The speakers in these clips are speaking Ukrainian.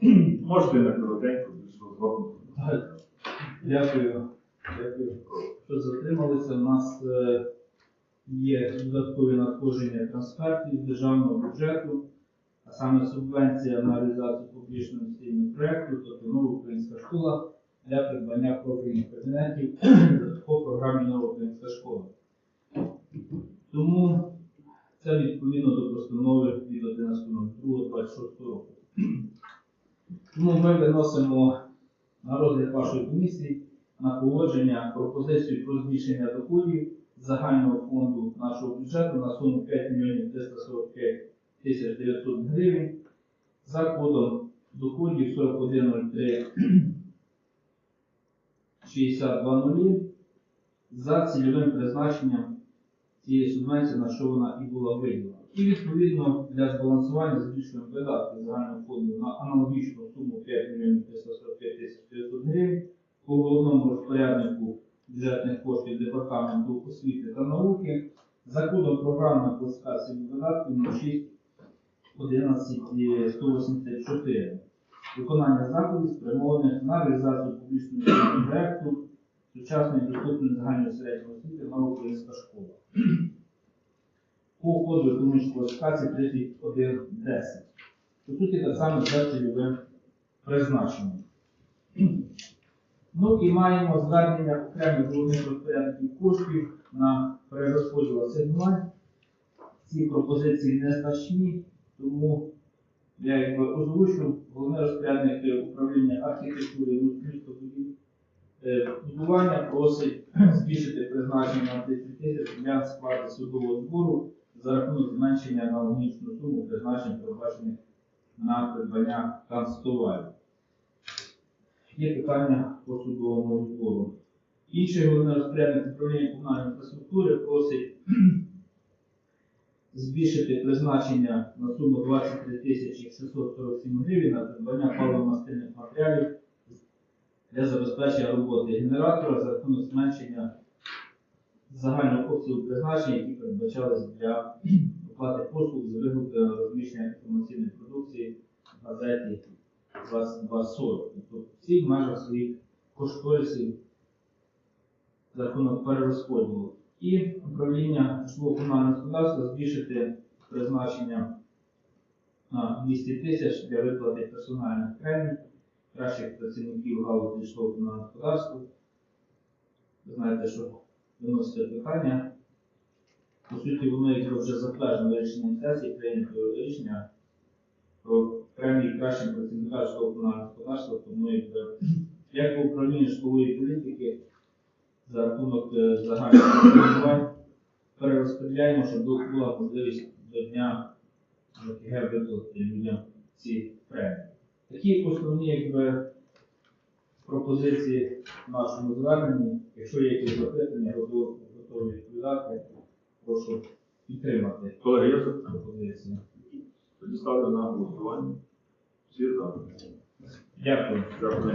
Можете на коротенько, більш розгорнуто. Дякую. Дякую, що затрималися. У нас е, є додаткові надходження трансфертів з державного бюджету, а саме субвенція на реалізацію публічного інвестиційного проєкту, тобто нова українська школа для придбання профільних кабінетів по програмі Нова українська школа. Тому це відповідно до постанови від 11.02.26 року. Тому ми виносимо на розгляд вашої комісії на погодження пропозицію про збільшення доходів загального фонду нашого бюджету на суму 5 мільйонів 345 тисяч 900 гривень за кодом доходів 4103 6200 за цільовим призначенням цієї субвенції, на що вона і була виділена. І відповідно для збалансування збільшуємо видатки загального фонду на аналогічну суму 5 мільйонів 345 тисяч 900 гривень по головному розпоряднику бюджетних коштів Департаменту освіти та науки за кодом програмної класифікації видатків 06 11 184. Виконання заходів спрямованих на реалізацію публічного проєкту сучасної доступної загальної середньої освіти нова українська школа. По коду економічної класифікації 3110. По суті, так само за цільовим призначенням. Ну і маємо звернення окремих головних розпорядників коштів на перерозподіл асигнувань. Ці пропозиції не значні, тому я якби озвучу головне розпорядник управління архітектури е, будування просить збільшити призначення на 30 тисяч для сплати судового збору за рахунок зменшення на аналогічну суму призначень, передбачених на придбання канцтоварів. Є питання по судовому збору. Інший головний розпорядник управління комунальної інфраструктури просить збільшити призначення на суму 23 тисячі 647 гривень на придбання паливно-мастильних матеріалів для забезпечення роботи генератора за рахунок зменшення загального обсягу призначення, які передбачались для оплати послуг за виготовлення розміщення інформаційної продукції в газеті 2240. Тобто всі в межах своїх кошторисів за рахунок перерозподілу. І управління житлово-комунального господарства збільшити призначення на 200 тисяч для виплати персональних премій кращих працівників галузі житлово-комунального господарства. Ви знаєте, що виносите питання. По суті, воно якби вже затверджено рішенням сесії, прийнято рішення про премії кращим працівникам житлово-комунального господарства, тому як по управлінню житлової політики за рахунок е, загальних фінансувань перерозподіляємо, щоб бу- була можливість до дня ЖКГ виплатити людям ці премії. Такі основні якби, пропозиції в нашому зверненні. Якщо є якісь запитання, готові відповідати, прошу підтримати Колеги, є пропозиції. Тоді ставлю на голосування. Всі за. Дякую. Дякую.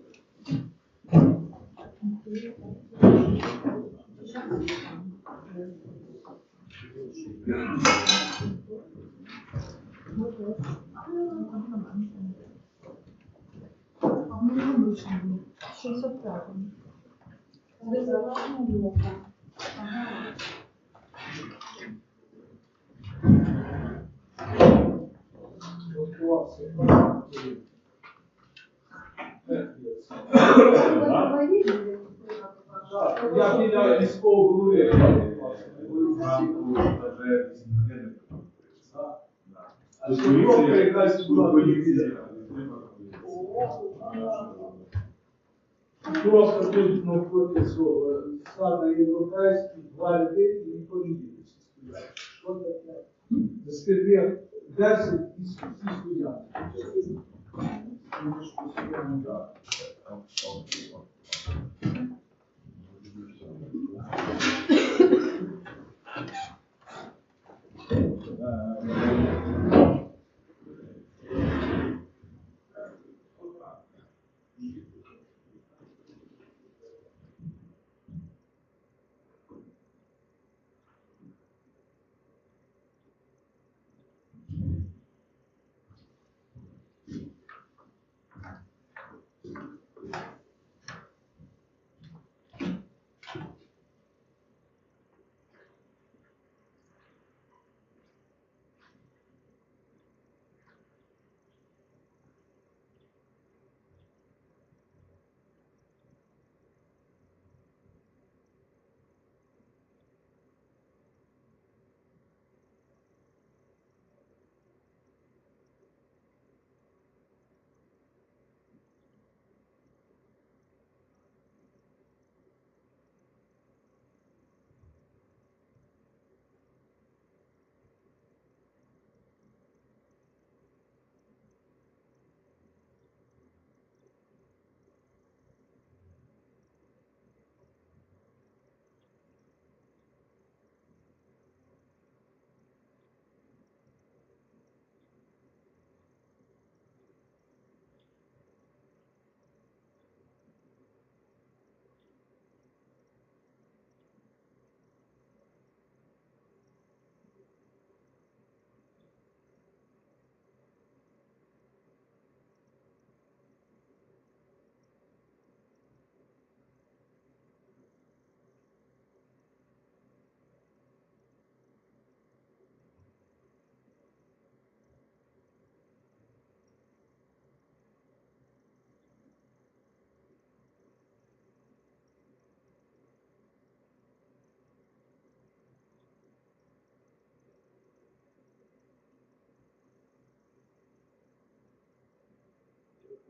Я біля військового голови. ранку та вже 8 годин. Так. Да. А якась була поліція. Просто тут навпроти цього саду європейський, два людини і політики стоять. Що таке? Заскільки 10 і всі стоять.